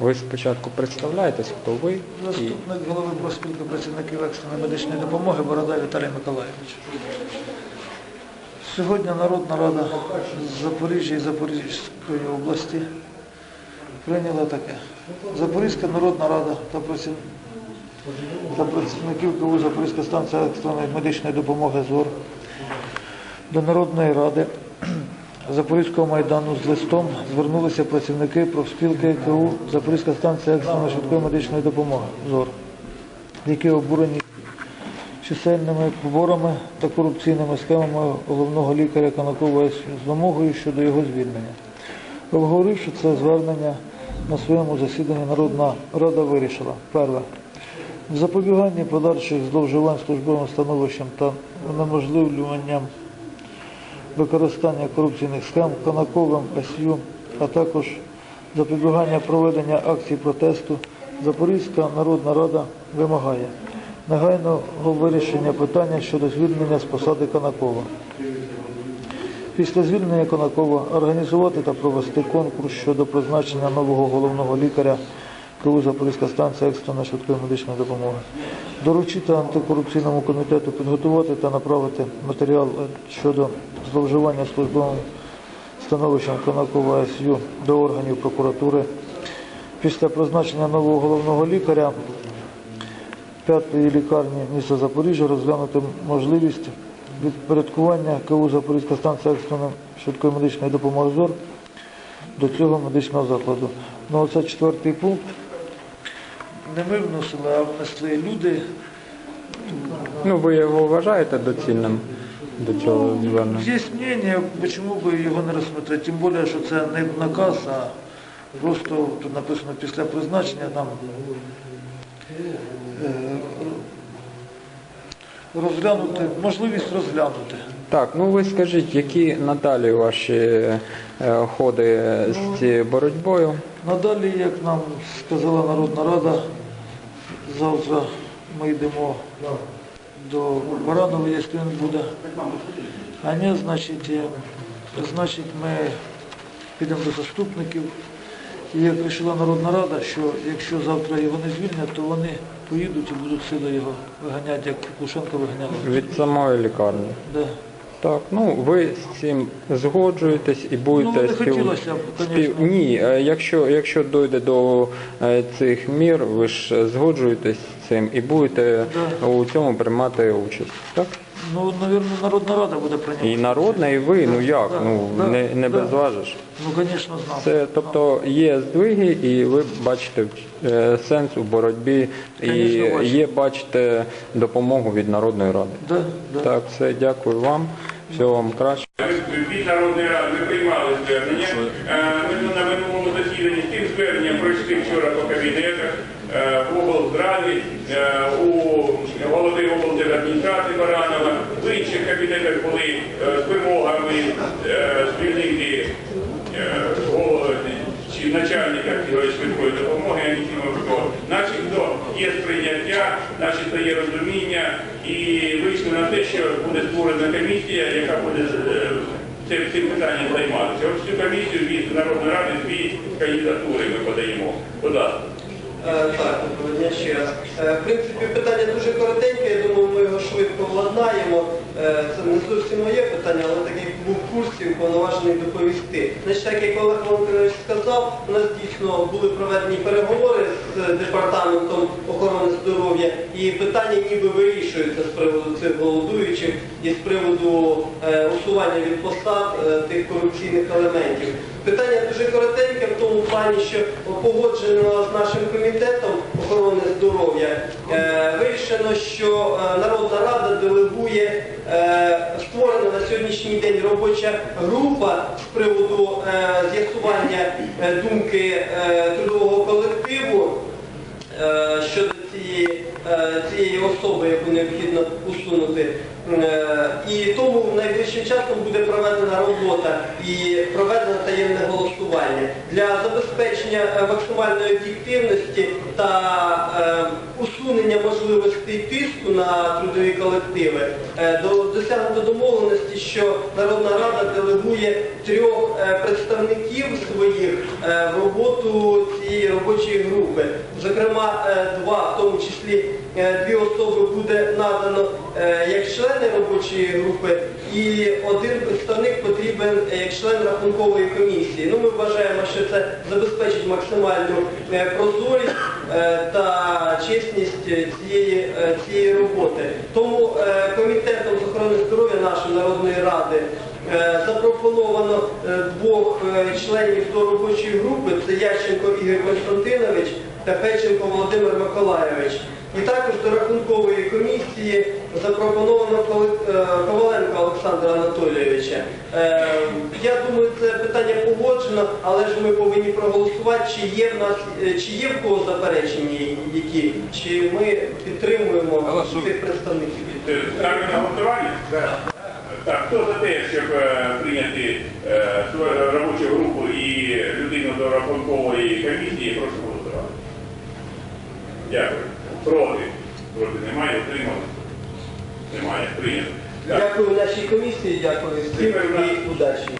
Ви спочатку представляєтесь, хто ви Заступник голови профспілки працівників екстреної медичної допомоги Борода Віталій Миколаївич. Сьогодні Народна Рада Запоріжжя і Запорізької області прийняла таке. Запорізька Народна Рада та працівників КУ Запорізька станція екстреної медичної допомоги ЗОР до Народної Ради Запорізького майдану з листом звернулися працівники профспілки КУ Запорізька станція екстреної швидкої медичної допомоги ЗОР, які обурені чисельними поборами та корупційними схемами головного лікаря Канакова з вимогою щодо його звільнення. Обговоривши це звернення на своєму засіданні Народна Рада вирішила перше. В запобіганні подальших зловживань службовим становищем та унеможливлюванням використання корупційних схем Конаковим СЮ, а також запобігання проведення акцій протесту, Запорізька Народна Рада вимагає негайного вирішення питання щодо звільнення з посади Конакова. Після звільнення Конакова організувати та провести конкурс щодо призначення нового головного лікаря Запорізька станція екстреної швидкої медичної допомоги. Доручити антикорупційному комітету підготувати та направити матеріал щодо зловживання службовим становищем Конакова СЮ до органів прокуратури. Після призначення нового головного лікаря п'ятої лікарні міста Запоріжжя розглянути можливість відпорядкування КУ Запорізька станція екстреної швидкої медичної допомоги ЗОР до цього медичного закладу. Ну, оце четвертий пункт. Не ми вносили, а внесли люди. ну ви його вважаєте доцільним до цього звернення? Є мнение, чому би його не розсмотрети, тим більше, що це не наказ, а просто тут написано після призначення там е, розглянути, можливість розглянути. Так, ну ви скажіть, які надалі ваші е, ходи з цією боротьбою? Надалі, як нам сказала Народна Рада, завтра ми йдемо до Баранова, якщо він буде. А не, значить, е, значить, ми підемо до заступників. І як вирішила Народна Рада, що якщо завтра його не звільнять, то вони поїдуть і будуть сили його виганяти, як Лушенко виганяли. Від самої лікарні. Да. Так, ну ви з цим згоджуєтесь і будете Ну, не хотілося б, конечно. Ні, е, якщо, якщо дойде до е, цих мір, ви ж згоджуєтесь з цим і будете у цьому приймати участь. Так? Ну, мабуть, Народна Рада буде прийняти. І народна, і ви, ну як, Да, ну да, не, не да. безважиш. Ну, звісно, знав. Це, тобто є здвиги, і ви бачите е, сенс у боротьбі, і бачу. є, бачите, допомогу від Народної Ради. Да, да. Так, все, дякую вам. Всього вам краще. Від Народної ради ми приймали звернення. Е, Ми на минулому засіданні тим зверненням пройшли вчора по кабінетах е, в облздраві, е, у голови облдержадміністрації Баранова, в інших кабінетах були з вимогами звільнити чи начальника швидкої допомоги Анісімовського. Начебто є сприйняття, начебто є розуміння і вийшли на те, що буде створена комісія, яка буде е, цим, цим питанням займатися. Ось цю комісію від Народної ради дві кандидатури ми подаємо. Будь ласка. Е, Так, доброго ще раз. Е, В принципі, питання дуже коротеньке, я думаю, ми його швидко владнаємо. Це не зовсім моє питання, але такий був в курсі, уповноважений доповісти. Значить, так як Олег Володимирович сказав, у нас дійсно були проведені переговори з департаментом охорони здоров'я, і питання ніби вирішується з приводу цих голодуючих і з приводу е, усування від посад е, тих корупційних елементів. Питання дуже коротеньке в тому плані, що погоджено з нашим комітетом охорони здоров'я. Е, вирішено, що е, Народна Рада делегує е, створена на сьогоднішній день робоча група з приводу е, з'ясування е, думки е, трудового колективу е, щодо цієї, е, особи, яку необхідно усунути. Е, І тому найближчим часом буде проведена робота і проведено таємне голосування для забезпечення е, максимальної об'єктивності та усунення можливостей тиску на трудові колективи. Досягнуто домовленості, що Народна Рада делегує трьох представників своїх в роботу цієї робочої групи. Зокрема, е, два, в тому числі е, дві особи буде надано е, як члени робочої групи, і один представник потрібен як член рахункової комісії. Ну, ми вважаємо, що це забезпечить максимальну прозорість та чесність цієї, цієї роботи. Тому комітетом з охорони здоров'я нашої народної ради запропоновано двох членів до робочої групи. Це Ященко Ігор Константинович та Печенко Володимир Миколайович. І також до рахункової комісії запропоновано е, Коваленка Олександра Анатолійовича. Е, Я думаю, це питання погоджено, але ж ми повинні проголосувати, чи є в нас, е, чи є в кого заперечення які, чи ми підтримуємо цих представників. Ставлю на голосування? Так, хто за те, щоб прийняти свою робочу групу і людину до рахункової комісії, прошу голосувати. Дякую. Проти? Проти немає, отримали. Немає, прийнято. Дякую нашій комісії, дякую всім і удачі.